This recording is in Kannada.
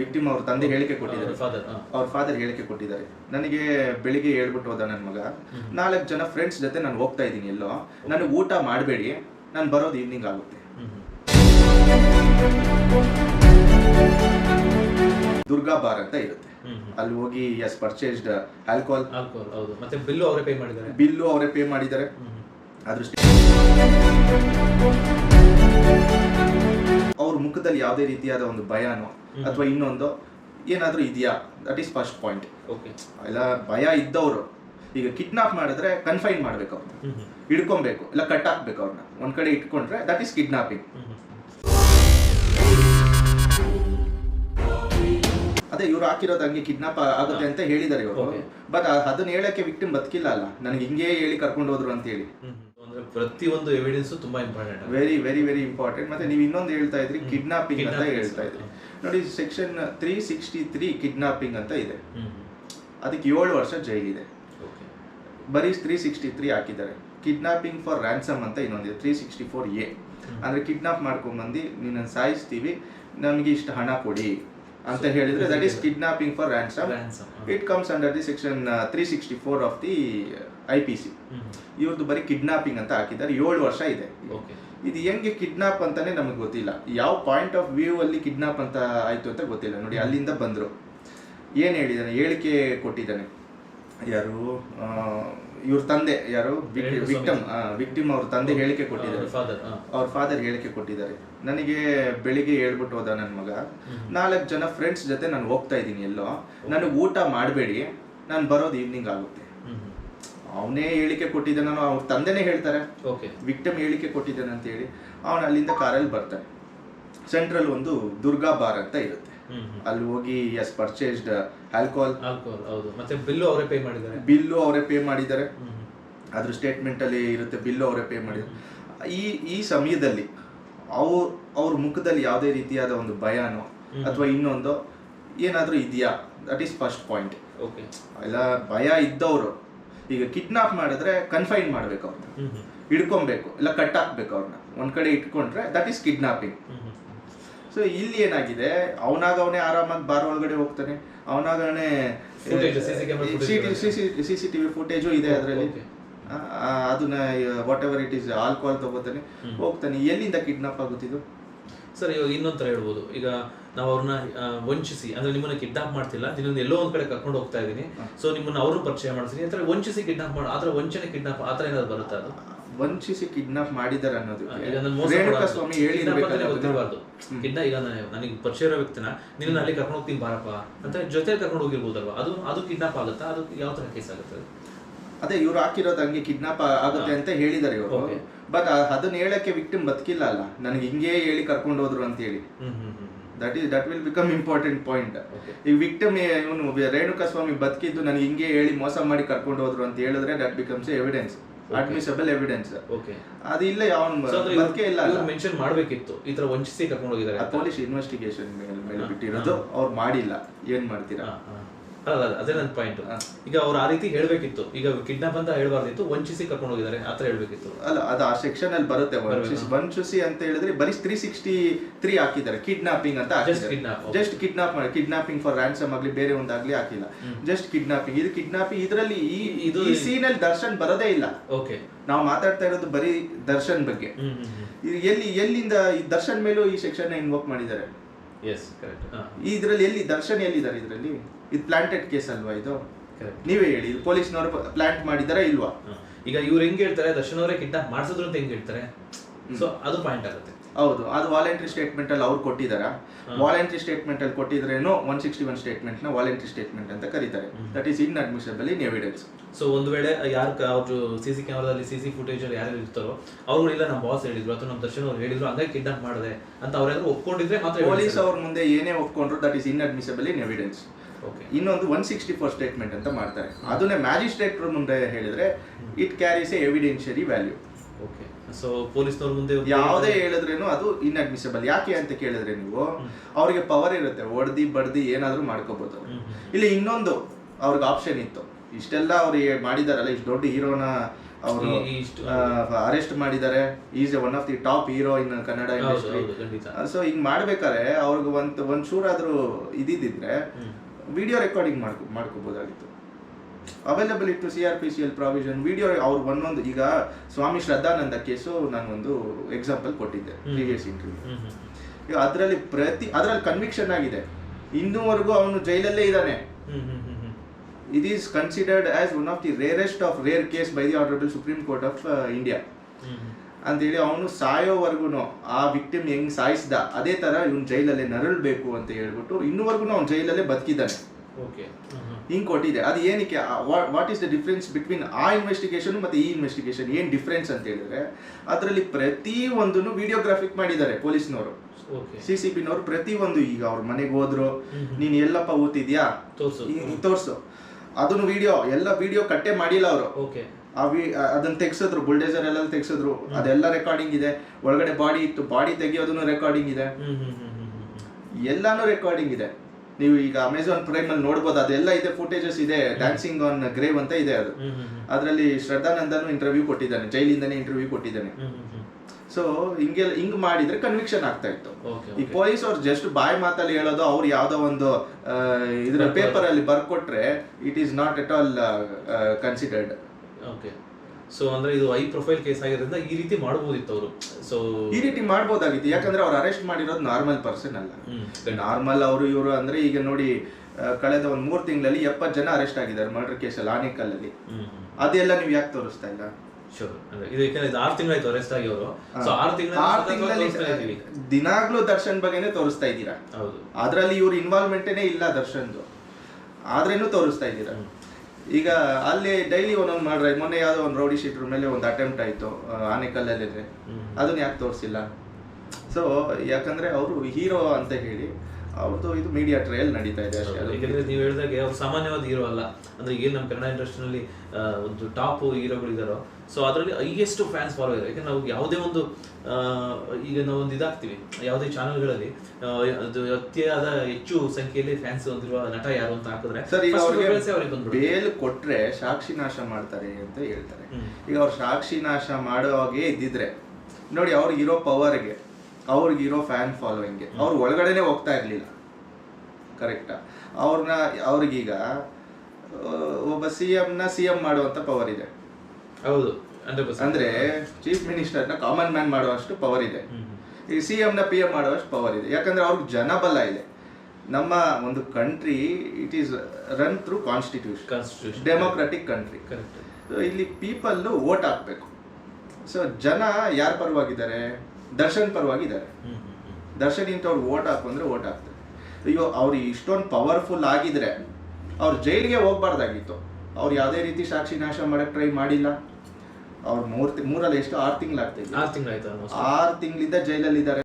ವಿಕ್ಟಿಮ್ ಅವ್ರ ತಂದೆ ಹೇಳಿಕೆ ಕೊಟ್ಟಿದ್ದಾರೆ. ಅವ್ರ ಫಾದರ್ ಹೇಳಿಕೆ ಕೊಟ್ಟಿದ್ದಾರೆ. ನನಗೆ ಬೆಳಿಗ್ಗೆ ಹೇಳ್ಬಿಟ್ಟು ಹೋದ ನನ್ನ ಮಗ ನಾಲ್ಕು ಜನ ಫ್ರೆಂಡ್ಸ್ ಜೊತೆ ನಾನು ಹೋಗ್ತಾ ಇದ್ದೀನಿ ಎಲ್ಲೋ. ನನಗೆ ಊಟ ಮಾಡಬೇಡಿ ನಾನು ಬರೋದು ಈವ್ನಿಂಗ್ ಆಗುತ್ತೆ. ದುರ್ಗಾ ಬಾರ್ ಅಂತ ಇರುತ್ತೆ. ಅಲ್ಲಿ ಹೋಗಿ ಎಸ್ ಪರ್ಚೇಸ್ಡ್ ಆಲ್ಕೋಹಾಲ್ ಮತ್ತೆ ಬಿಲ್ಲು ಅವರೇ ಪೇ ಮಾಡಿದ್ದಾರೆ? ಬಿಲ್ಲು ಅವರೇ ಪೇ ಮಾಡಿದ್ದಾರೆ. ಅದ್ರ ಅವ್ರ ಮುಖದಲ್ಲಿ ಯಾವುದೇ ರೀತಿಯಾದ ಒಂದು ಭಯನೋ ಅಥವಾ ಇನ್ನೊಂದು ಏನಾದರೂ ಇದೆಯಾ? That is first point okay ಇಲ್ಲ ಭಯ ಇದ್ದವರು ಈಗ ಕಿಡ್ನಾಪ್ ಮಾಡಿದ್ರೆ ಕನ್ಫೈನ್ ಮಾಡ್ಬೇಕು ಅವ್ರನ್ನ. ಹಿಡ್ಕೊಬೇಕು ಇಲ್ಲ ಕಟ್ ಹಾಕ್ಬೇಕು ಅವ್ರನ್ನ. ಒಂದ್ ಕಡೆ ಇಟ್ಕೊಂಡ್ರೆ ದಟ್ ಈಸ್ ಕಿಡ್ನಾಪಿಂಗ್ ಅದೇ ಇವ್ರು ಹಾಕಿರೋದು ಹಂಗೆ ಕಿಡ್ನಾಪ್ ಆಗುತ್ತೆ ಅಂತ ಹೇಳಿದಾರೆ ಇವರು. ಬಟ್ ಅದನ್ನ ಹೇಳಕ್ಕೆ ವಿಕ್ಟಿಮ್ ಬದುಕಿಲ್ಲ ಅಲ್ಲ. ನನಗೆ ಹಿಂಗೆ ಹೇಳಿ ಕರ್ಕೊಂಡು ಹೋದ್ರು ಅಂತ ಹೇಳಿ. ಪ್ರತಿಯೊಂದು ಎವಿಡೆನ್ಸ್ ತುಂಬಾ important very very very important ಮತ್ತೆ ನೀವು ಇನ್ನೊಂದು ಹೇಳ್ತಾ ಇದ್ರಿ ಕಿಡ್ನಾಪಿಂಗ್ ಅಂತ ಹೇಳ್ತಾ ಇದ್ರಿ. ನೋಡಿ section three sixty three kidnapping ಅಂತ ಇದೆ. ಅದಕ್ಕೆ ಏಳು ವರ್ಷ ಜೈಲಿದೆ. ಓಕೆ. ಬರೀ ತ್ರೀ ಸಿಕ್ಸ್ಟಿ ತ್ರೀ ಹಾಕಿದ್ದಾರೆ. ಕಿಡ್ನಾಪಿಂಗ್ ಫಾರ್ ರ್ಯಾನ್ಸಮ್ ಅಂತ ಇನ್ನೊಂದಿದೆ ತ್ರೀ ಸಿಕ್ಸ್ಟಿ ಫೋರ್ ಎ ಅಂದರೆ ಕಿಡ್ನಾಪ್ ಮಾಡ್ಕೊಂಡ್ಬಂದು ನೀನು ಸಾಯಿಸ್ತೀವಿ ನಮಗೆ ಇಷ್ಟು ಹಣ ಕೊಡಿ ಅಂತ ಹೇಳಿದ್ರೆ that is kidnapping for ransom it comes under the section three sixty four of the I P C ಇವ್ರದ್ದು ಬರೀ ಕಿಡ್ನಾಪಿಂಗ್ ಅಂತ ಹಾಕಿದ್ದಾರೆ ಏಳು ವರ್ಷ ಇದೆ. ಓಕೆ ಇದು ಹೆಂಗೆ ಕಿಡ್ನಾಪ್ ಅಂತಾನೆ ನಮಗೆ ಗೊತ್ತಿಲ್ಲ. ಯಾವ ಪಾಯಿಂಟ್ ಆಫ್ ವ್ಯೂ ಅಲ್ಲಿ ಕಿಡ್ನಾಪ್ ಅಂತ ಆಯ್ತು ಅಂತ ಗೊತ್ತಿಲ್ಲ. ನೋಡಿ ಅಲ್ಲಿಂದ ಬಂದರು. ಏನು ಹೇಳಿದಾನೆ? ಹೇಳಿಕೆ ಕೊಟ್ಟಿದ್ದಾನೆ. ಯಾರು? ಇವ್ರ ತಂದೆ. ಯಾರು? ವಿಕ್ಟಿಮ್. ವಿಕ್ಟಮ್ ಅವ್ರ ತಂದೆ ಹೇಳಿಕೆ ಕೊಟ್ಟಿದ್ದಾರೆ. ಅವ್ರ ಫಾದರ್ ಹೇಳಿಕೆ ಕೊಟ್ಟಿದ್ದಾರೆ. ನನಗೆ ಬೆಳಿಗ್ಗೆ ಹೇಳ್ಬಿಟ್ಟು ಹೋದ ನನ್ನ ಮಗ. ನಾಲ್ಕು ಜನ ಫ್ರೆಂಡ್ಸ್ ಜೊತೆ ನಾನು ಹೋಗ್ತಾ ಇದ್ದೀನಿ ಎಲ್ಲೋ. ನನಗೆ ಊಟ ಮಾಡಬೇಡಿ. ನಾನು ಬರೋದು ಈವ್ನಿಂಗ್ ಆಗುತ್ತೆ. ಅವನೇ ಹೇಳಿಕೆ ಕೊಟ್ಟಿದ್ದಾನೆ ಅವ್ರ ತಂದೆನೇ ಹೇಳ್ತಾರೆ. ಓಕೆ ವಿಕ್ಟಮ್ ಹೇಳಿಕೆ ಕೊಟ್ಟಿದ್ದಾನೆ ಅಂತ ಹೇಳಿ ಅವನು ಅಲ್ಲಿಂದ ಕಾರಲ್ಲಿ ಬರ್ತಾನೆ. ಸೆಂಟ್ರಲ್ ಒಂದು ದುರ್ಗಾ ಬಾರ್ ಅಂತ ಇರುತ್ತೆ. ಅಲ್ಲಿ ಹೋಗಿ ಎಸ್ ಪರ್ಚೇಸ್ಡ್ ಆಲ್ಕೋಹಾಲ್ ಆಲ್ಕೋಹಾಲ್ ಹೌದು. ಮತ್ತೆ ಬಿಲ್ಲು ಅವರೇ ಪೇ ಮಾಡಿದ್ದಾರೆ. ಬಿಲ್ಲು ಅವರೇ ಪೇ ಮಾಡಿದ್ದಾರೆ. ಅದ್ರ ಸ್ಟೇಟ್ಮೆಂಟ್ ಅಲ್ಲಿ ಇರುತ್ತೆ ಬಿಲ್ಲು ಅವರೇ ಪೇ ಮಾಡಿದ್ದಾರೆ. ಈ ಈ ಸಮಯದಲ್ಲಿ ಅವ್ರ ಅವ್ರ ಮುಖದಲ್ಲಿ ಯಾವುದೇ ರೀತಿಯಾದ ಒಂದು ಭಯನೋ ಅಥವಾ ಇನ್ನೊಂದು ಏನಾದ್ರೂ ಇದೆಯಾ? That is first point okay ಎಲ್ಲ ಭಯ ಇದ್ದವರು. ಈಗ ಕಿಡ್ನಾಪ್ ಮಾಡಿದ್ರೆ ಕನ್ಫೈನ್ ಮಾಡ್ಬೇಕು ಅವ್ರನ್ನ ಹಿಡ್ಕೊಬೇಕು ಇಲ್ಲ ಕಟ್ ಹಾಕ್ಬೇಕು ಅವ್ರನ್ನ ಒಂದ್ ಕಡೆ ಇಟ್ಕೊಂಡ್ರೆ ದಟ್ ಈಸ್ ಕಿಡ್ನಾಪಿಂಗ್ ಸೊ ಇಲ್ಲಿ ಏನಾಗಿದೆ? ಅವನಾಗ ಅವನೇ ಆರಾಮಾಗಿ ಬಾರ್ ಒಳಗಡೆ ಹೋಗ್ತಾನೆ. ಅವನಾಗನೇ ಸಿ ಸಿ ಟಿವಿ ಫುಟೇಜು ಇದೆ ಅದರಲ್ಲಿ. ಅದನ್ನ whatever it is alcohol ತಗೋತಾನೆ. ಹೋಗ್ತಾನೆ. ಎಲ್ಲಿಂದ ಕಿಡ್ನಾಪ್ ಆಗುತ್ತಿದ್ದು ಸರ್ ಇವಾಗ ಇನ್ನೊಂದು ತರ ಹೇಳ್ಬೋದು. ಈಗ ನಾವು ಅವ್ರನ್ನ ವಂಚಿಸಿ ಅಂದ್ರೆ ನಿಮ್ಮನ್ನ ಕಿಡ್ನಾಪ್ ಮಾಡ್ತಿಲ್ಲ ನಿಮ್ಮನ್ನ ಎಲ್ಲೋ ಒಂದ್ ಕಡೆ ಕರ್ಕೊಂಡು ಹೋಗ್ತಾ ಇದ್ದೀನಿ ಸೊ ನಿಮ್ಮನ್ನ ಅವರು ಪರಿಚಯ ಮಾಡ್ತೀನಿ ಆತರ ವಂಚಿಸಿ ಕಿಡ್ನಾಪ್ ಮಾಡಿ ಆತರ ವಂಚನೆ ಕಿಡ್ನಾಪ್ ಆತರ ಏನಾದ್ರು ಬರುತ್ತಾ ಅದು? ವಂಚಿಸಿ ಕಿಡ್ನಾಪ್ ಮಾಡಿದ್ದಾರೆ ಅನ್ನೋದು. ಸ್ವಾಮಿ ಗೊತ್ತಿರಬಾರ್ದು. ಕಿಡ್ನಾ ಈಗ ನಾನು- ನನಗೆ ಪರಿಚಯ ಇರೋ ವ್ಯಕ್ತಿನ ನಿನ್ನ ಅಲ್ಲಿ ಕರ್ಕೊಂಡು ಹೋಗ್ತೀನಿ ಬಾರಪ್ಪ ಅಂತ ಜೊತೆ ಕರ್ಕೊಂಡು ಹೋಗಿರ್ಬೋದಲ್ವಾ? ಅದು ಅದು ಕಿಡ್ನಾಪ್ ಆಗುತ್ತಾ? ಅದು ಯಾವ ತರ ಕೇಸ್ ಆಗುತ್ತೆ ಅದು? ಇವ್ರು ಹಾಕಿರೋದು ಹಂಗೆ ಕಿಡ್ನಾಪ್ ಆಗುತ್ತೆ ಅಂತ ಹೇಳಿದಾರೆ ಇವರು. ಬಟ್ ಅದನ್ನ ಹೇಳಕ್ಕೆ ವಿಕ್ಟಿಮ್ ಬದುಕಿಲ್ಲ ಅಲ್ಲ. ನನಗೆ ಹಿಂಗೆ ಹೇಳಿ ಕರ್ಕೊಂಡು ಹೋದ್ರು ಅಂತ ಹೇಳಿ. That is that will become important point. ಈ ವಿಕ್ಟಿಮ್ ಇವನು ರೇಣುಕಾ ಸ್ವಾಮಿ ಬದುಕಿದ್ದು ನನಗೆ ಹಿಂಗೆ ಹೇಳಿ ಮೋಸ ಮಾಡಿ ಕರ್ಕೊಂಡು ಹೋದ್ರು ಅಂತ ಹೇಳಿದ್ರೆ that becomes evidence admissible evidence ಅದು ಇಲ್ಲ ಬದುಕೇ ಇಲ್ಲ ಅಲ್ಲ. ಮೆನ್ಷನ್ ಮಾಡಬೇಕಿತ್ತು. ಈ ತರ ವಂಚಿಸಿ ಕರ್ಕೊಂಡು ಹೋಗಿದ್ದಾರೆ. ಪೊಲೀಸ್ ಇನ್ವೆಸ್ಟಿಗೇಷನ್ ಮೇಲೆ ಬಿಟ್ಟಿರೋದು ಅವ್ರು ಮಾಡಿಲ್ಲ. ಏನ್ ಮಾಡ್ತೀರಾ. ಅಲ್ಲ ಅದೇ ನನ್ನ ಪಾಯಿಂಟ್. ಈಗ ಅವ್ರು ಆ ರೀತಿ ಹೇಳ್ಬೇಕಿತ್ತು. ಈಗ ಕಿಡ್ನಾಪ್ ಅಂತ ಹೇಳ್ಬಾರ್ದಿತ್ತು ವಂಚಿಸಿ ಕರ್ಕೊಂಡು ಹೋಗಿದ್ದಾರೆ ಆತರ ಹೇಳ್ಬೇಕಿತ್ತು. ಅಲ್ಲ ಅದು ಆ ಸೆಕ್ಷನ್ ಅಲ್ಲಿ ಬರುತ್ತೆ ವಂಚಿಸಿ ಅಂತ ಹೇಳಿದ್ರೆ ಬರೀ ತ್ರೀ ಸಿಕ್ಸ್ಟಿ ತ್ರೀ ಹಾಕಿದ್ದಾರೆ. ಕಿಡ್ನಾಪಿಂಗ್ ಅಂತ ಜಸ್ಟ್ ಕಿಡ್ನಾಪ್ ಮಾಡಿ ಕಿಡ್ನಾಪಿಂಗ್ ಫಾರ್ ರ್ಯಾನ್ಸಮ್ ಆಗ್ಲಿ ಬೇರೆ ಒಂದಾಗ್ಲಿ ಹಾಕಿಲ್ಲ. ಜಸ್ಟ್ ಕಿಡ್ನಾಪಿಂಗ್ ಇದು ಕಿಡ್ನಾಪಿಂಗ್ ಇದರಲ್ಲಿ ಈ ಇದು- ಈ ಸೀನ್ ಅಲ್ಲಿ ದರ್ಶನ್ ಬರೋದೇ ಇಲ್ಲ. ಓಕೆ ನಾವು ಮಾತಾಡ್ತಾ ಇರೋದು ಬರೀ ದರ್ಶನ್ ಬಗ್ಗೆ. ಎಲ್ಲಿ ಎಲ್ಲಿಂದ ಈ ದರ್ಶನ್ ಮೇಲೂ ಈ ಸೆಕ್ಷನ್ ಇನ್ವೋಕ್ ಮಾಡಿದ್ದಾರೆ? ಎಸ್ ಕರೆಕ್ಟ್ ಇದರಲ್ಲಿ ಎಲ್ಲಿ ದರ್ಶನ್ ಎಲ್ಲಿದ್ದಾರೆ ಇದರಲ್ಲಿ? ಇದು ಪ್ಲಾಂಟೆಡ್ ಕೇಸ್ ಅಲ್ವಾ ಇದು? ನೀವೇ ಹೇಳಿ ಪೊಲೀಸ್ನವರು ಪ್ಲಾಂಟ್ ಮಾಡಿದಾರಾ ಇಲ್ವಾ? ಈಗ ಇವ್ರು ಹೆಂಗ್ ಹೇಳ್ತಾರೆ ದರ್ಶನ್ ಅವರೇ ಕಿಡ್ನಾಪ್ ಮಾಡಿಸಿದ್ರು ಅಂತ ಹೆಂಗ್ ಹೇಳ್ತಾರೆ? ಸೊ ಅದು ಪಾಯಿಂಟ್ ಆಗುತ್ತೆ. ಹೌದು ಅದು ವಾಲಂಟ್ರಿ ಸ್ಟೇಟ್ಮೆಂಟ್ ಅಲ್ಲಿ ಅವ್ರು ಕೊಟ್ಟಿದಾರ ವಾಲಂಟ್ರಿ ಸ್ಟೇಟ್ಮೆಂಟ್ ಅಲ್ಲಿ ಕೊಟ್ಟಿದ್ರೇನು ಒನ್ ಸಿಕ್ಸ್ಟಿ ಒನ್ ಸ್ಟೇಟ್ಮೆಂಟ್ನ ವಾಲಂಟ್ರಿ ಸ್ಟೇಟ್ಮೆಂಟ್ ಅಂತ ಕರೀತಾರೆ. That is inadmissible in evidence so ಒಂದು ವೇಳೆ ಯಾರು ಅವರು ಸಿ ಸಿ ಕ್ಯಾಮ್ರಾದಲ್ಲಿ ಸಿ ಸಿ ಫುಟೇಜ್ ಅಲ್ಲಿ ಯಾರು ಇರ್ತಾರೋ ಅವರು ಇಲ್ಲ ನಮ್ಮ ಬಾಸ್ ಹೇಳಿದ್ರು ಅಥವಾ ನಮ್ಮ ದರ್ಶನ್ ಅವ್ರು ಹೇಳಿದ್ರು ಹಂಗಾಗಿ ಕಿಡ್ನಾಪ್ ಮಾಡಿದೆ ಅಂತ ಅವ್ರೇನಾದ್ರು ಒಪ್ಕೊಂಡಿದ್ರೆ ಮಾತ್ರ ಪೊಲೀಸ್ ಅವ್ರ ಮುಂದೆ ಏನೇ ಒಪ್ಕೊಂಡ್ರು that is inadmissible in evidence ಇನ್ನೊಂದು ಒನ್ ಸಿಕ್ಸ್ಟಿ ಫೋರ್ ಸ್ಟೇಟ್ಮೆಂಟ್ ಅಂತ ಮಾಡ್ತಾರೆ. ಅದನ್ನೇ ಮ್ಯಾಜಿಸ್ಟ್ರೇಟ್ ಮುಂದೆ ಹೇಳಿದ್ರೆ it carries a evidentiary value okay so ಪೊಲೀಸ್ನವ್ರ ಮುಂದೆ ಯಾವುದೇ ಹೇಳಿದ್ರೇನು ಅದು ಇನ್ಅಡ್ಮಿಸಬಲ್ ಯಾಕೆ ಅಂತ ಕೇಳಿದ್ರೆ ನೀವು ಅವ್ರಿಗೆ ಪವರ್ ಇರುತ್ತೆ. ಒಡ್ದಿ ಬಡ್ದಿ ಏನಾದ್ರೂ ಮಾಡ್ಕೋಬಹುದು. ಇಲ್ಲಿ ಇನ್ನೊಂದು ಅವ್ರಿಗೆ ಆಪ್ಷನ್ ಇತ್ತು. ಇಷ್ಟೆಲ್ಲ ಅವ್ರು ಮಾಡಿದಾರಲ್ಲ ಇಷ್ಟು ದೊಡ್ಡ ಹೀರೋನ ಅವರು ಅರೆಸ್ಟ್ ಮಾಡಿದ್ದಾರೆ is one of the top hero in Kannada industry so ಹಿಂಗ್ ಮಾಡ್ಬೇಕಾದ್ರೆ ಅವ್ರಿಗೆ ಒಂದ್ ಒಂದ್ ಚೂರಾದ್ರೂ ಇದಿದ್ರೆ. ವಿಡಿಯೋ ರೆಕಾರ್ಡಿಂಗ್ ಮಾಡ್ಕೊ ಮಾಡ್ಕೋಬೋದಾಗಿತ್ತು. ಅವೈಲಬಲ್ ಇತ್ತು C R P C L provision video ಅವ್ರು ಒಂದೊಂದು ಈಗ ಸ್ವಾಮಿ ಶ್ರದ್ಧಾನಂದ ಕೇಸು ನಾನು ಒಂದು ಎಕ್ಸಾಂಪಲ್ ಕೊಟ್ಟಿದ್ದೆ. ಪ್ರೀವಿಯಸ್ ಇಂಟರ್ವ್ಯೂ ಈಗ ಅದರಲ್ಲಿ ಪ್ರತಿ ಅದರಲ್ಲಿ ಕನ್ವಿಕ್ಷನ್ ಆಗಿದೆ. ಇನ್ನೂವರೆಗೂ ಅವನು ಜೈಲಲ್ಲೇ ಇದ್ದಾನೆ. It is considered as one of the rarest of rare case by the honourable supreme court of India ಅಂತೇಳಿ ಅವನು ಸಾಯೋವರೆಗೂ ಆ ವಿಕ್ಟಿಮ್ ಹೆಂಗ್ ಸಾಯಿಸಿದ ಅದೇ ತರ ಇವನು ಜೈಲಲ್ಲೇ ನರಳಬೇಕು ಅಂತ ಹೇಳ್ಬಿಟ್ಟು ಇನ್ನುವರೆಗೂ ಅವ್ನು ಜೈಲಲ್ಲೇ ಬದುಕಿದ್ದಾನೆ. ಹಿಂಗ್ ಕೊಟ್ಟಿದೆ. ಅದು ಏನಕ್ಕೆ what is the difference between ಆ ಇನ್ವೆಸ್ಟಿಗೇಷನ್ ಮತ್ತೆ ಈ ಇನ್ವೆಸ್ಟಿಗೇಷನ್ ಏನ್ ಡಿಫ್ರೆನ್ಸ್ ಅಂತ ಹೇಳಿದ್ರೆ ಅದರಲ್ಲಿ ಪ್ರತಿ ಒಂದನ್ನು ವಿಡಿಯೋಗ್ರಾಫಿಕ್ ಮಾಡಿದ್ದಾರೆ ಪೊಲೀಸ್ನವರು. ಓಕೆ. ಸಿ ಸಿ ಬಿನವರು ಪ್ರತಿ ಒಂದು ಈಗ ಅವ್ರ ಮನೆಗೆ ಹೋದ್ರು. ನೀನ್ ಎಲ್ಲಪ್ಪ ಓದ್ತಿದ್ಯಾ ತೋರ್ಸು. ಅದನ್ನು ವಿಡಿಯೋ ಎಲ್ಲ ವಿಡಿಯೋ ಕಟ್ಟೆ ಮಾಡಿಲ್ಲ ಅವರು. ಓಕೆ ಆ ವಿ- ಆ- ಅದನ್ನ ತೆಗ್ಸಿದ್ರು ಬುಲ್ಡೇಸರ್ ಎಲ್ಲ ತೆಗ್ಸಿದ್ರು. ಅದೆಲ್ಲ ರೆಕಾರ್ಡಿಂಗ್ ಇದೆ. ಒಳಗಡೆ ಬಾಡಿ ಇತ್ತು. ಬಾಡಿ ತೆಗಿಯೋದನ್ನು ರೆಕಾರ್ಡಿಂಗ್ ಇದೆ. ಎಲ್ಲಾನು ರೆಕಾರ್ಡಿಂಗ್ ಇದೆ. ನೀವು ಈಗ ಅಮೆಝಾನ್ ಪ್ರೈಮ್ ಅಲ್ಲಿ ನೋಡ್ಬೋದು. ಅದೆಲ್ಲ ಇದೆ ಫುಟೇಜಸ್ ಇದೆ. ಡ್ಯಾನ್ಸಿಂಗ್ ಆನ್ ಗ್ರೇವ್ ಅಂತ ಇದೆ ಅದು. ಅದರಲ್ಲಿ ಶ್ರದ್ಧಾನಂದನು ಇಂಟರ್ವ್ಯೂ ಕೊಟ್ಟಿದ್ದಾನೆ. ಜೈಲಿಂದನೇ ಇಂಟರ್ವ್ಯೂ ಕೊಟ್ಟಿದ್ದಾನೆ. ಸೊ ಹಿಂಗೆಲ್ಲ ಹಿಂಗ್ ಮಾಡಿದ್ರೆ ಕನ್ವಿಕ್ಷನ್ ಆಗ್ತಾ ಇತ್ತು. ಈ ಪೊಲೀಸ್ ಅವ್ರು ಜಸ್ಟ್ ಬಾಯ್ ಮಾತಲ್ಲಿ ಹೇಳೋದು ಅವ್ರು ಯಾವ್ದೋ ಒಂದು ಇದರ. ಪೇಪರ್ ಅಲ್ಲಿ ಬರ್ಕೊಟ್ರೆ it is not at all considered okay so ಅಂದ್ರೆ ಇದು ಐ ಪ್ರೊಫೈಲ್ ಕೇಸ್ ಆಗಿರೋದ್ರಿಂದ ಈ ರೀತಿ ಮಾಡಬಹುದಿತ್ತು ಅವರು. ಸೊ ಈ ರೀತಿ ಮಾಡಬಹುದಾಗಿತ್ತು ಯಾಕಂದ್ರೆ ಅವ್ರು ಅರೆಸ್ಟ್ ಮಾಡಿರೋದು ನಾರ್ಮಲ್ ಪರ್ಸನ್ ಅಲ್ಲ. ನಾರ್ಮಲ್ ಅವರು ಇವರು ಅಂದ್ರೆ ಈಗ ನೋಡಿ ಕಳೆದ ಒಂದ್ ಮೂರ್ ತಿಂಗಳಲ್ಲಿ ಎಪ್ಪತ್ತು ಜನ ಅರೆಸ್ಟ್ ಆಗಿದ್ದಾರೆ ಮರ್ಡರ್ ಕೇಸ್ ಆನೇಕಲ್ಲಲ್ಲಿ ಅದೆಲ್ಲ ನೀವು ಯಾಕೆ ತೋರಿಸ್ತಾ ಇಲ್ಲ? ಶೋರ್ ಅಂದ್ರೆ ಇದು ಯಾಕಂದ್ರೆ ಇದು ಆರು ತಿಂಗಳಾಯ್ತು ಅರೆಸ್ಟ್ ಆಗಿ ಅವರು. ಸೊ ಆರು ತಿಂಗಳ ಆರು ತಿಂಗಳಲ್ಲಿ ದಿನಾಗ್ಲೂ ದರ್ಶನ್ ಬಗ್ಗೆನೇ ತೋರಿಸ್ತಾ ಇದ್ದೀರಾ? ಹೌದು. ಅದ್ರಲ್ಲಿ ಇವ್ರ ಇನ್ವಾಲ್ವ್ಮೆಂಟೇನೆ ಇಲ್ಲ ದರ್ಶನ್ದು. ಆದ್ರೇನು ತೋರಿಸ್ತಾ ಇದ್ದೀರಾ. ಈಗ ಅಲ್ಲಿ ಡೈಲಿ ಒಂದೊಂದು ಮಾಡ್ರೆ ಮೊನ್ನೆ ಯಾವ್ದೋ ಒಂದು ರೌಡಿ ಶೀಟ್ ಮೇಲೆ ಒಂದು ಅಟೆಂಪ್ಟ್ ಆಯ್ತು ಆನೆಕಲ್ಲಲ್ಲಿದೆ ಅದನ್ನ ಯಾಕೆ ತೋರಿಸಿಲ್ಲ? ಸೊ ಯಾಕಂದ್ರೆ ಅವರು ಹೀರೋ ಅಂತ ಹೇಳಿ ಅವ್ರದ್ದು ಇದು ಮೀಡಿಯಾ ಟ್ರಯಲ್ ನಡೀತಾ ಇದೆ ಅಷ್ಟೇ. ಅದು ಯಾಕಂದ್ರೆ ನೀವು ಹೇಳಿದಾಗೆ ಅವ್ರು ಸಾಮಾನ್ಯವಾದ ಹೀರೋ ಅಲ್ಲ. ಅಂದ್ರೆ ಏನು ನಮ್ಮ ಕನ್ನಡ ಇಂಡಸ್ಟ್ರಿನಲ್ಲಿ ಒಂದು ಟಾಪ್ ಹೀರೋಗಳಿದಾರೋ ಸೊ ಅದರಲ್ಲಿ ಹೈಯೆಸ್ಟ್ ಫ್ಯಾನ್ಸ್ ಫಾಲೋ ಇದೆ ಯಾಕಂದ್ರೆ ನಾವು ಯಾವುದೇ ಒಂದು ಈಗ ನಾವು ಒಂದು ಇದಾಗ್ತೀವಿ. ಯಾವುದೇ ಚಾನಲ್ಗಳಲ್ಲಿ ಅದು ಅತಿಯಾದ ಹೆಚ್ಚು ಸಂಖ್ಯೆಯಲ್ಲಿ ಫ್ಯಾನ್ಸ್ ಹೊಂದಿರುವ ನಟ ಯಾರು ಅಂತ ಹಾಕಿದ್ರೆ ಸರ್ ಈಗ ಅವ್ರಿಗೆ ಬೇಲ್ ಕೊಟ್ರೆ ಸಾಕ್ಷಿ ನಾಶ ಮಾಡ್ತಾರೆ ಅಂತ ಹೇಳ್ತಾರೆ. ಈಗ ಅವ್ರು ಸಾಕ್ಷಿ ನಾಶ ಮಾಡೋ ಹಾಗೆ ಇದ್ದಿದ್ರೆ ನೋಡಿ ಅವ್ರಿಗಿರೋ ಪವರ್ಗೆ ಅವ್ರಿಗಿರೋ ಫ್ಯಾನ್ ಫಾಲೋಯಿಂಗ್ ಅವ್ರು ಒಳಗಡೆನೆ ಹೋಗ್ತಾ ಇರ್ಲಿಲ್ಲ. ಕರೆಕ್ಟಾ ಅವ್ರನ್ನ ಅವ್ರಿಗೀಗ ಒಬ್ಬ ಸಿ ಎಂನ ಸಿ ಎಂ ಮಾಡುವಂತ ಪವರ್ ಇದೆ. ಹೌದು. ಅಂದ್ರೆ ಚೀಫ್ ಮಿನಿಸ್ಟರ್ನ ಕಾಮನ್ ಮ್ಯಾನ್ ಮಾಡುವಷ್ಟು ಪವರ್ ಇದೆ. ಈ ಸಿ ನ ಪಿ ಎಂ ಮಾಡುವಷ್ಟು ಪವರ್ ಇದೆ. ಯಾಕಂದ್ರೆ ಅವ್ರಿಗೆ ಜನಬಲ ಇದೆ. ನಮ್ಮ ಒಂದು country it is run through constitution democratic country correct ಇಲ್ಲಿ ಪೀಪಲ್ ವೋಟ್ ಹಾಕ್ಬೇಕು. ಸೊ ಜನ ಯಾರ ಪರವಾಗಿದ್ದಾರೆ? ದರ್ಶನ್ ಪರವಾಗಿದ್ದಾರೆ. ಇದ್ದಾರೆ ಹ್ಮ್ ಹ್ಮ್. ದರ್ಶನ್ ಇಂಥವ್ರು ವೋಟ್ ಓಟ್ ಹಾಕೊಂಡ್ರೆ ವೋಟ್ ಹಾಕ್ತಾರೆ ಅಯ್ಯೋ ಅವ್ರು ಇಷ್ಟೊಂದು ಪವರ್ಫುಲ್ ಆಗಿದ್ರೆ ಅವ್ರು ಜೈಲಿಗೆ ಹೋಗ್ಬಾರ್ದಾಗಿತ್ತು. ಅವ್ರು ಯಾವುದೇ ರೀತಿ ಸಾಕ್ಷಿ ನಾಶ ಮಾಡಕ್ಕೆ ಟ್ರೈ ಮಾಡಿಲ್ಲ. ಅವ್ರು ಮೂರ್ ಮೂರಲ್ಲಿ ಎಷ್ಟು ಆರು ಆಲ್ಮೋಸ್ಟ್ ಆರು ತಿಂಗಳಿಂದ ಜೈಲಲ್ಲಿ ಇದ್ದಾರೆ